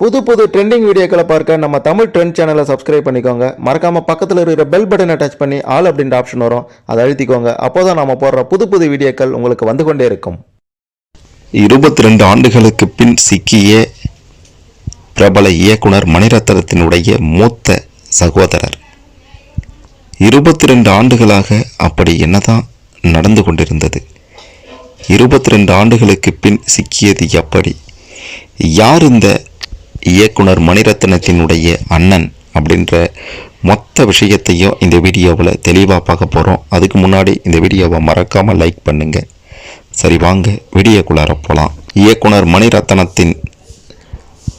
புது புது ட்ரெண்டிங் வீடியோக்களை பார்க்க நம்ம தமிழ் ட்ரெண்ட் சேனலை சப்ஸ்கிரைப் பண்ணிக்கோங்க. மறக்காமல் பக்கத்தில் இருக்கிற பெல் பட்டனை டச் பண்ணி ஆல் அப்படின்ற ஆப்ஷன் வரும். அதை அழுத்திக்கோங்க. அப்போதான் நம்ம போடுற புது புது வீடியோக்கள் உங்களுக்கு வந்து கொண்டே இருக்கும். இருபத்தி ரெண்டு ஆண்டுகளுக்கு பின் சிக்கிய பிரபல இயக்குனர் மணிரத்னத்தினுடைய மூத்த சகோதரர். இருபத்தி ரெண்டு ஆண்டுகளாக அப்படி என்னதான் நடந்து கொண்டிருந்தது. இருபத்தி ரெண்டு ஆண்டுகளுக்கு பின் சிக்கியது எப்படி? யார் இந்த இயக்குனர் மணிரத்னத்தினுடைய அண்ணன் அப்படின்ற மொத்த விஷயத்தையும் இந்த வீடியோவில் தெளிவாக பார்க்க போகிறோம். அதுக்கு முன்னாடி இந்த வீடியோவை மறக்காமல் லைக் பண்ணுங்கள் சரி வாங்க வீடியோக்குள்ளார போகலாம். இயக்குனர் மணிரத்னத்தின்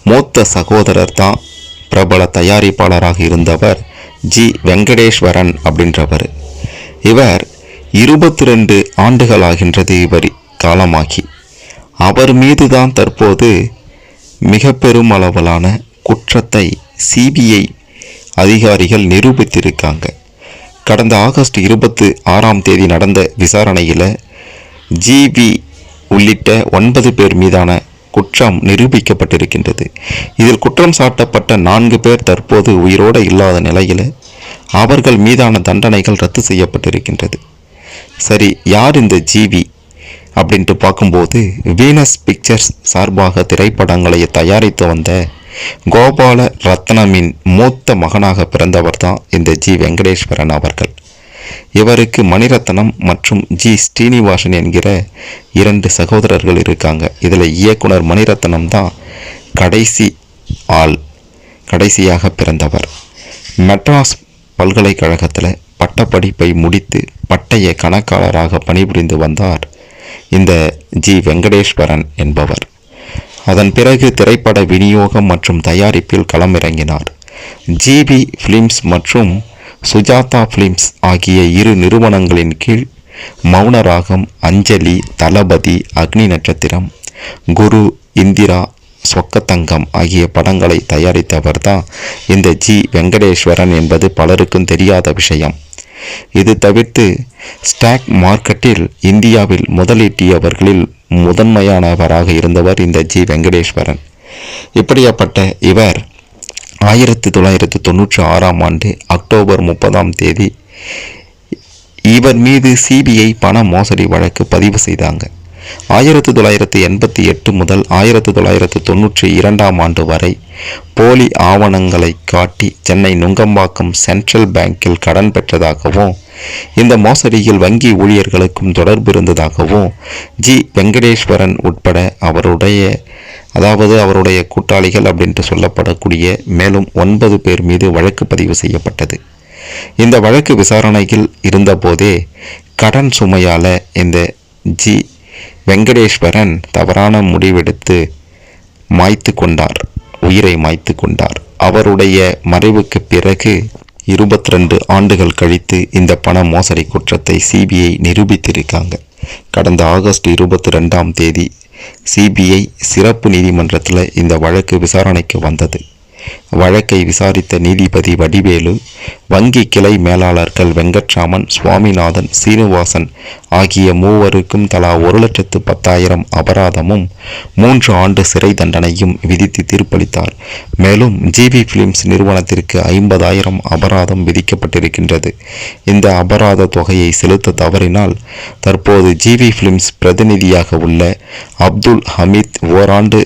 மூத்த சகோதரர் தான் பிரபல தயாரிப்பாளராக இருந்தவர் ஜி. வெங்கடேஸ்வரன் அப்படின்றவர். இவர் இருபத்தி ரெண்டு ஆண்டுகளாகின்றது இவர் காலமாகி. அவர் மீது தான் தற்போது மிக பெரும் அளவிலான குற்றத்தை சிபிஐ அதிகாரிகள் நிரூபித்திருக்காங்க. கடந்த ஆகஸ்ட் இருபத்து ஆறாம் தேதி நடந்த விசாரணையில் ஜிவி உள்ளிட்ட ஒன்பது பேர் மீதான குற்றம் நிரூபிக்கப்பட்டிருக்கின்றது. இதில் குற்றம் சாட்டப்பட்ட நான்கு பேர் தற்போது உயிரோடு இல்லாத நிலையில் அவர்கள் மீதான தண்டனைகள் ரத்து செய்யப்பட்டிருக்கின்றது. சரி யார் இந்த ஜிவி அப்படின்ட்டு பார்க்கும்போது வீனஸ் பிக்சர்ஸ் சார்பாக திரைப்படங்களை தயாரித்து வந்த கோபால ரத்னமின் மூத்த மகனாக பிறந்தவர் தான் இந்த ஜி வெங்கடேஸ்வரன் அவர்கள். இவருக்கு மணிரத்னம் மற்றும் ஜி ஸ்ரீனிவாசன் என்கிற இரண்டு சகோதரர்கள் இருக்காங்க. இதில் இயக்குனர் மணிரத்னம் தான் கடைசி ஆள் கடைசியாக பிறந்தவர். மெட்ராஸ் பல்கலைக்கழகத்தில் பட்டப்படிப்பை முடித்து பட்டய கணக்காளராக பணிபுரிந்து வந்தார் இந்த ஜி வெங்கடேஸ்வரன் என்பவர். அதன் பிறகு திரைப்பட விநியோகம் மற்றும் தயாரிப்பில் களமிறங்கினார். ஜிபி ஃபிலிம்ஸ் மற்றும் சுஜாதா ஃபிலிம்ஸ் ஆகிய இரு நிறுவனங்களின் கீழ் மௌனராகம் அஞ்சலி தளபதி அக்னி நட்சத்திரம் குரு இந்திரா சொக்கத்தங்கம் ஆகிய படங்களை தயாரித்தவர் தான் இந்த ஜி வெங்கடேஸ்வரன் என்பது பலருக்கும் தெரியாத விஷயம். இது தவிர்த்து ஸ்டாக் மார்க்கெட்டில் இந்தியாவில் முதலீட்டியவர்களில் முதன்மையானவராக இருந்தவர் இந்த ஜி. வெங்கடேஸ்வரன். இப்படியாப்பட்ட இவர் ஆயிரத்தி தொள்ளாயிரத்தி தொண்ணூற்றி ஆறாம் ஆண்டு அக்டோபர் முப்பதாம் தேதி இவர் மீது சிபிஐ பண மோசடி வழக்கு பதிவு செய்தாங்க. ஆயிரத்தி தொள்ளாயிரத்தி எண்பத்தி எட்டு முதல் ஆயிரத்தி தொள்ளாயிரத்தி தொண்ணூற்றி இரண்டாம் ஆண்டு வரை போலி ஆவணங்களை காட்டி சென்னை நுங்கம்பாக்கம் சென்ட்ரல் பேங்கில் கடன் பெற்றதாகவும் இந்த மோசடியில் வங்கி ஊழியர்களுக்கும் தொடர்பு இருந்ததாகவும் ஜி. வெங்கடேஸ்வரன் உட்பட அவருடைய அதாவது அவருடைய கூட்டாளிகள் அப்படின்ட்டு சொல்லப்படக்கூடிய மேலும் ஒன்பது பேர் மீது வழக்கு பதிவு செய்யப்பட்டது. இந்த வழக்கு விசாரணையில் இருந்தபோதே கடன் சுமையால இந்த ஜி. வெங்கடேஸ்வரன் தவறான முடிவெடுத்து மாய்த்து கொண்டார் உயிரை மாய்த்து கொண்டார் அவருடைய மறைவுக்கு பிறகு இருபத்தி ரெண்டு ஆண்டுகள் கழித்து இந்த பண மோசடி குற்றத்தை சிபிஐ நிரூபித்திருக்காங்க. கடந்த ஆகஸ்ட் இருபத்தி ரெண்டாம் தேதி சிபிஐ சிறப்பு நீதிமன்றத்தில் இந்த வழக்கு விசாரணைக்கு வந்தது. வழக்கை விசாரித்த நீதிபதி வடிவேலு வங்கி கிளை மேலாளர்கள் வெங்கட்ராமன் சுவாமிநாதன் சீனிவாசன் ஆகிய மூவருக்கும் தலா ஒரு லட்சத்து பத்தாயிரம் அபராதமும் மூன்று ஆண்டு சிறை தண்டனையும் விதித்து தீர்ப்பளித்தார். மேலும் ஜிபி பிலிம்ஸ் நிறுவனத்திற்கு ஐம்பதாயிரம் அபராதம் விதிக்கப்பட்டிருக்கின்றது. இந்த அபராத தொகையை செலுத்த தவறினால் தற்போது ஜிவி பிலிம்ஸ் பிரதிநிதியாக உள்ள அப்துல் ஹமீத் ஓராண்டு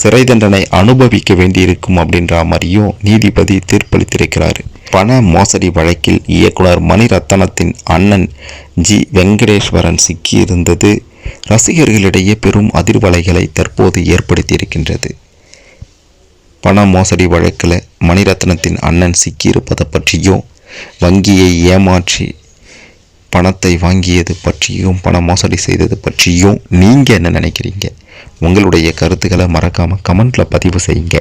சிறை தண்டனை அனுபவிக்க வேண்டியிருக்கும் அப்படின்ற மாதிரியும் நீதிபதி தீர்ப்பளித்திருக்கிறார். பண மோசடி வழக்கில் இயக்குனர் மணிரத்னத்தின் அண்ணன் ஜி. வெங்கடேஸ்வரன் சிக்கியிருந்தது. ரசிகர்களிடையே பெரும் அதிர்வலைகளை தற்போது ஏற்படுத்தியிருக்கின்றது. பண மோசடி வழக்கில் மணிரத்னத்தின் அண்ணன் சிக்கியிருப்பதை பற்றியும் வங்கியை ஏமாற்றி பணத்தை வாங்கியது பற்றியும் பண மோசடி செய்தது பற்றியும் நீங்கள் என்ன நினைக்கிறீங்க? உங்களுடைய கருத்துக்களை மறக்காமல் கமெண்ட்டில் பதிவு செய்யுங்க.